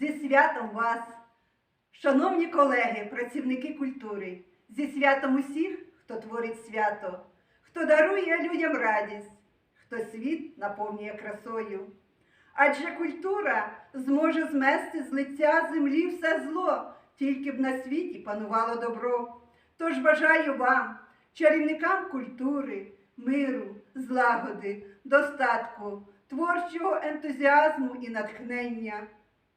Зі святом вас, шановні колеги, працівники культури, зі святом усіх, хто творить свято, хто дарує людям радість, хто світ наповнює красою. Адже культура зможе змести з лиця землі все зло, тільки б на світі панувало добро. Тож бажаю вам, чарівникам культури, миру, злагоди, достатку, творчого ентузіазму і натхнення,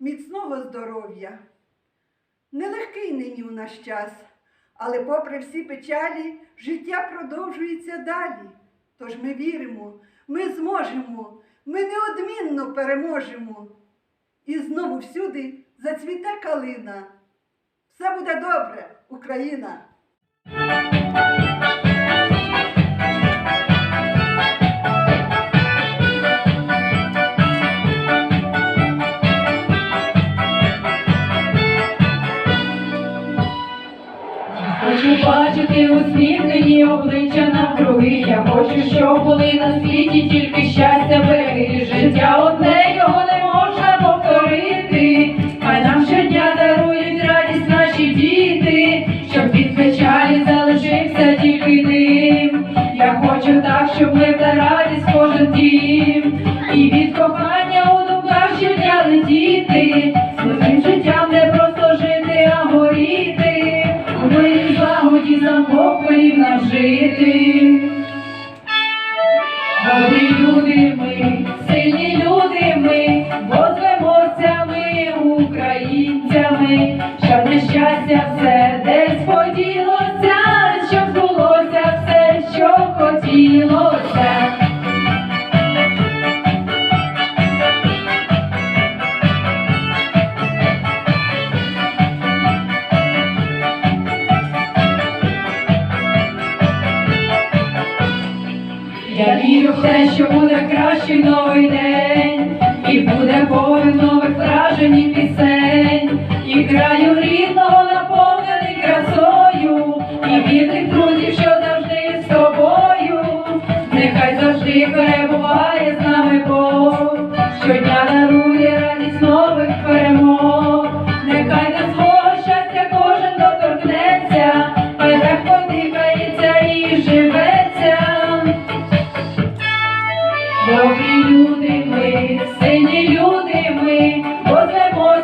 міцного здоров'я. Нелегкий нині у наш час, але попри всі печалі, життя продовжується далі. Тож ми віримо, ми зможемо, ми неодмінно переможемо. І знову всюди зацвіте калина. Все буде добре, Україна! Бачити усміхнені обличчя навкруги. Я хочу, щоб були на світі тільки щастя береги. Життя одне його не можна повторити. Хай нам щодня дарують радість наші діти, щоб від печалі залишився тільки дим. Я хочу так, щоб ми та радість кожен дім. І від кохання у думках щодня летіти. Замкопелів нам жити. Добрі люди ми, сильні люди ми, бо ми українцями, щоб нещастя все десь поділося, щоб збулося все, що хотілося. Я вірю в те, що буде кращий новий день, і буде повен нових вражень і пісень, і краю рідного наповнений красою, і вірних друзів, що завжди з тобою. Нехай завжди перебуває з нами Бог, щодня дарує радість нових перемог.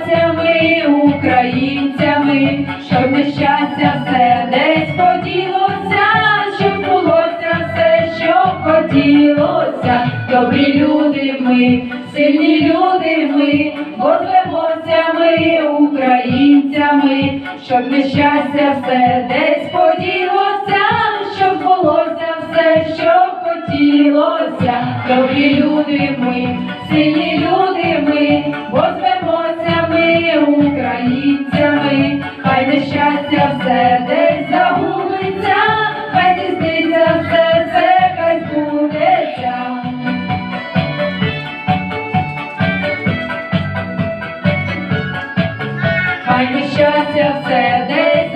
Позвемося українцями, щоб нещастя все десь поділося, щоб булося все, що хотілося. Добрі люди ми, сильні люди ми, позвемося ми українцями, щоб нещастя все десь поділося, щоб булося все, що хотілося. Добрі люди ми, сильні люди Хай щастя все десь.